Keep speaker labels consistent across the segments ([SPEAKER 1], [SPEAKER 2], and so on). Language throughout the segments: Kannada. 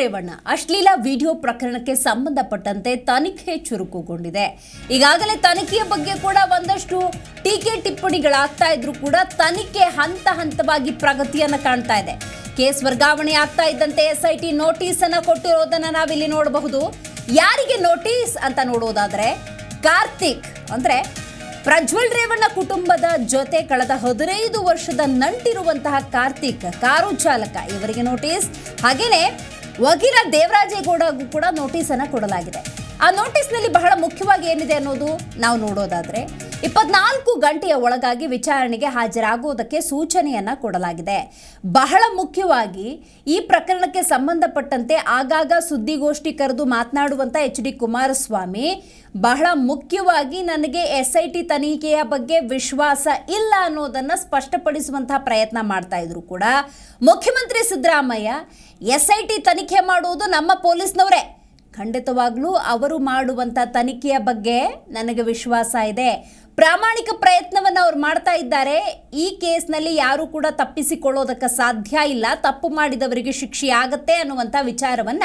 [SPEAKER 1] ರೇವಣ್ಣ. ಅಶ್ಲೀಲ ವಿಡಿಯೋ ಪ್ರಕರಣಕ್ಕೆ ಸಂಬಂಧಪಟ್ಟಂತೆ ತನಿಖೆ ಚುರುಕುಗೊಂಡಿದೆ. ಈಗಾಗಲೇ ತನಿಖೆಯ ಬಗ್ಗೆ ಕೂಡ ಒಂದಷ್ಟು ಟೀಕೆ ಟಿಪ್ಪಣಿಗಳಾಗ್ತಾ ಇದ್ರು ಕೂಡ ತನಿಖೆ ಹಂತ ಹಂತವಾಗಿ ಪ್ರಗತಿಯನ್ನ ಕಾಣ್ತಾ ಇದೆ. ಕೇಸ್ ವರ್ಗಾವಣೆ ಆಗ್ತಾ ಇದ್ದಂತೆ ಎಸ್ಐಟಿ ನೋಟಿಸ್ ಅನ್ನ ಕೊಟ್ಟಿರೋದನ್ನ ನಾವಿಲ್ಲಿ ನೋಡಬಹುದು. ಯಾರಿಗೆ ನೋಟಿಸ್ ಅಂತ ನೋಡೋದಾದ್ರೆ ಕಾರ್ತಿಕ್ ಅಂದ್ರೆ ಪ್ರಜ್ವಲ್ ರೇವಣ್ಣ ಕುಟುಂಬದ ಜೊತೆ ಕಳೆದ ಹದಿನೈದು ವರ್ಷದ ನಂಟಿರುವಂತಹ ಕಾರ್ತಿಕ್ ಕಾರು ಚಾಲಕ. ಇವರಿಗೆ ನೋಟಿಸ್. ಹಾಗೇನೆ ವಕೀಲ ದೇವರಾಜೇಗೌಡಗೂ ಕೂಡ ನೋಟಿಸ್ ಅನ್ನ ಕೊಡಲಾಗಿದೆ. ಆ ನೋಟಿಸ್ನಲ್ಲಿ ಬಹಳ ಮುಖ್ಯವಾಗಿ ಏನಿದೆ ಅನ್ನೋದು ನಾವು ನೋಡೋದಾದ್ರೆ ಇಪ್ಪತ್ನಾಲ್ಕು ಗಂಟೆಯ ಒಳಗಾಗಿ ವಿಚಾರಣೆಗೆ ಹಾಜರಾಗುವುದಕ್ಕೆ ಸೂಚನೆಯನ್ನ ಕೊಡಲಾಗಿದೆ. ಬಹಳ ಮುಖ್ಯವಾಗಿ ಈ ಪ್ರಕರಣಕ್ಕೆ ಸಂಬಂಧಪಟ್ಟಂತೆ ಆಗಾಗ ಸುದ್ದಿಗೋಷ್ಠಿ ಕರೆದು ಮಾತನಾಡುವಂತ ಎಚ್ ಡಿ ಕುಮಾರಸ್ವಾಮಿ, ಬಹಳ ಮುಖ್ಯವಾಗಿ ನನಗೆ ಎಸ್ ಐ ಟಿ ತನಿಖೆಯ ಬಗ್ಗೆ ವಿಶ್ವಾಸ ಇಲ್ಲ ಅನ್ನೋದನ್ನ ಸ್ಪಷ್ಟಪಡಿಸುವಂತಹ ಪ್ರಯತ್ನ ಮಾಡ್ತಾ ಇದ್ರು ಕೂಡ. ಮುಖ್ಯಮಂತ್ರಿ ಸಿದ್ದರಾಮಯ್ಯ ಎಸ್ ಐ ಟಿ ತನಿಖೆ ಮಾಡುವುದು ನಮ್ಮ ಪೊಲೀಸ್ನವರೇ. ಖಂಡಿತವಾಗ್ಲೂ ಅವರು ಮಾಡುವಂತ ತನಿಖೆಯ ಬಗ್ಗೆ ನನಗೆ ವಿಶ್ವಾಸ ಇದೆ. ಪ್ರಾಮಾಣಿಕ ಪ್ರಯತ್ನವನ್ನು ಅವ್ರು ಮಾಡ್ತಾ ಇದ್ದಾರೆ. ಈ ಕೇಸ್ನಲ್ಲಿ ಯಾರು ಕೂಡ ತಪ್ಪಿಸಿಕೊಳ್ಳೋದಕ್ಕೆ ಸಾಧ್ಯ ಇಲ್ಲ. ತಪ್ಪು ಮಾಡಿದವರಿಗೆ ಶಿಕ್ಷೆ ಆಗತ್ತೆ ಅನ್ನುವಂಥ ವಿಚಾರವನ್ನ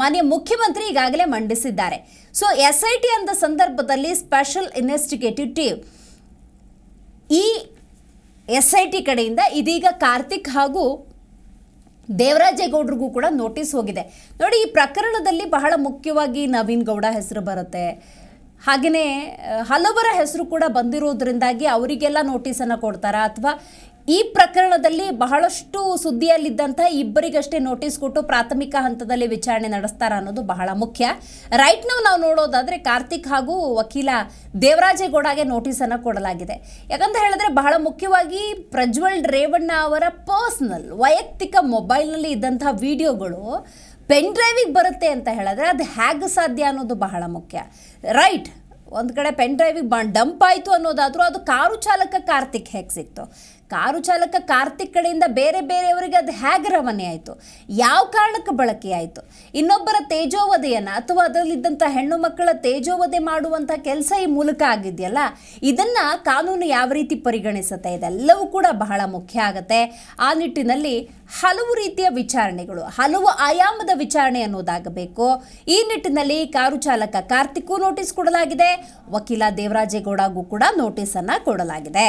[SPEAKER 1] ಮಾನ್ಯ ಮುಖ್ಯಮಂತ್ರಿ ಈಗಾಗಲೇ ಮಂಡಿಸಿದ್ದಾರೆ. ಸೊ ಎಸ್ ಐ ಟಿ ಅಂದ ಸಂದರ್ಭದಲ್ಲಿ ಸ್ಪೆಷಲ್ ಇನ್ವೆಸ್ಟಿಗೇಟಿವ್ ಟೀಮ್ ಈ ಎಸ್ ಐ ಟಿ ಕಡೆಯಿಂದ ಇದೀಗ ಕಾರ್ತಿಕ್ ಹಾಗೂ ದೇವರಾಜೇಗೌಡರಿಗೂ ಕೂಡ ನೋಟಿಸ್ ಹೋಗಿದೆ. ನೋಡಿ, ಈ ಪ್ರಕರಣದಲ್ಲಿ ಬಹಳ ಮುಖ್ಯವಾಗಿ ನವೀನ್ ಗೌಡ ಹೆಸರು ಬರುತ್ತೆ. ಹಾಗೆಯೇ ಹಲವರ ಹೆಸರು ಕೂಡ ಬಂದಿರೋದ್ರಿಂದಾಗಿ ಅವರಿಗೆಲ್ಲ ನೋಟಿಸನ್ನು ಕೊಡ್ತಾರಾ? ಅಥವಾ ಈ ಪ್ರಕರಣದಲ್ಲಿ ಬಹಳಷ್ಟು ಸುದ್ದಿಯಲ್ಲಿದ್ದಂತಹ ಇಬ್ಬರಿಗಷ್ಟೇ ನೋಟಿಸ್ ಕೊಟ್ಟು ಪ್ರಾಥಮಿಕ ಹಂತದಲ್ಲಿ ವಿಚಾರಣೆ ನಡೆಸ್ತಾರ ಅನ್ನೋದು ಬಹಳ ಮುಖ್ಯ. ರೈಟ್ ನಾವು ನಾವು ನೋಡೋದಾದ್ರೆ ಕಾರ್ತಿಕ್ ಹಾಗೂ ವಕೀಲ ದೇವರಾಜೇಗೌಡಗೆ ನೋಟಿಸನ್ನು ಕೊಡಲಾಗಿದೆ. ಯಾಕಂತ ಹೇಳಿದ್ರೆ ಬಹಳ ಮುಖ್ಯವಾಗಿ ಪ್ರಜ್ವಲ್ ರೇವಣ್ಣ ಅವರ ಪರ್ಸ್ನಲ್ ವೈಯಕ್ತಿಕ ಮೊಬೈಲ್ನಲ್ಲಿ ಇದ್ದಂತಹ ವಿಡಿಯೋಗಳು ಪೆನ್ ಡ್ರೈವಿಗೆ ಬರುತ್ತೆ ಅಂತ ಹೇಳಿದ್ರೆ ಅದು ಹೇಗೆ ಸಾಧ್ಯ ಅನ್ನೋದು ಬಹಳ ಮುಖ್ಯ. ರೈಟ್ ಒಂದು ಕಡೆ ಪೆನ್ ಡ್ರೈವಿಗೆ ಬ ಡಂಪ್ ಆಯಿತು ಅನ್ನೋದಾದರೂ ಅದು ಕಾರು ಚಾಲಕ ಕಾರ್ತಿಕ್ ಹೇಗೆ ಸಿಕ್ತು? ಕಾರು ಚಾಲಕ ಕಾರ್ತಿಕ್ ಕಡೆಯಿಂದ ಬೇರೆ ಬೇರೆಯವರಿಗೆ ಅದು ಹೇಗೆ ರವಾನೆ ಆಯಿತು? ಯಾವ ಕಾರಣಕ್ಕೆ ಬಳಕೆಯಾಯಿತು ಇನ್ನೊಬ್ಬರ ತೇಜೋವಧೆಯನ್ನು ಅಥವಾ ಅದರಲ್ಲಿದ್ದಂಥ ಹೆಣ್ಣು ಮಕ್ಕಳ ತೇಜೋವಧೆ ಮಾಡುವಂಥ ಕೆಲಸ ಈ ಮೂಲಕ ಆಗಿದೆಯಲ್ಲ, ಇದನ್ನು ಕಾನೂನು ಯಾವ ರೀತಿ ಪರಿಗಣಿಸುತ್ತೆ? ಇದೆಲ್ಲವೂ ಕೂಡ ಬಹಳ ಮುಖ್ಯ ಆಗುತ್ತೆ. ಆ ನಿಟ್ಟಿನಲ್ಲಿ ಹಲವು ರೀತಿಯ ವಿಚಾರಣೆಗಳು, ಹಲವು ಆಯಾಮದ ವಿಚಾರಣೆ ಅನ್ನೋದಾಗಬೇಕು. ಈ ನಿಟ್ಟಿನಲ್ಲಿ ಕಾರು ಚಾಲಕ ಕಾರ್ತಿಕ್ಕೂ ನೋಟಿಸ್ ಕೊಡಲಾಗಿದೆ. ವಕೀಲ ದೇವರಾಜೇಗೌಡಗೂ ಕೂಡ ನೋಟಿಸನ್ನು ಕೊಡಲಾಗಿದೆ.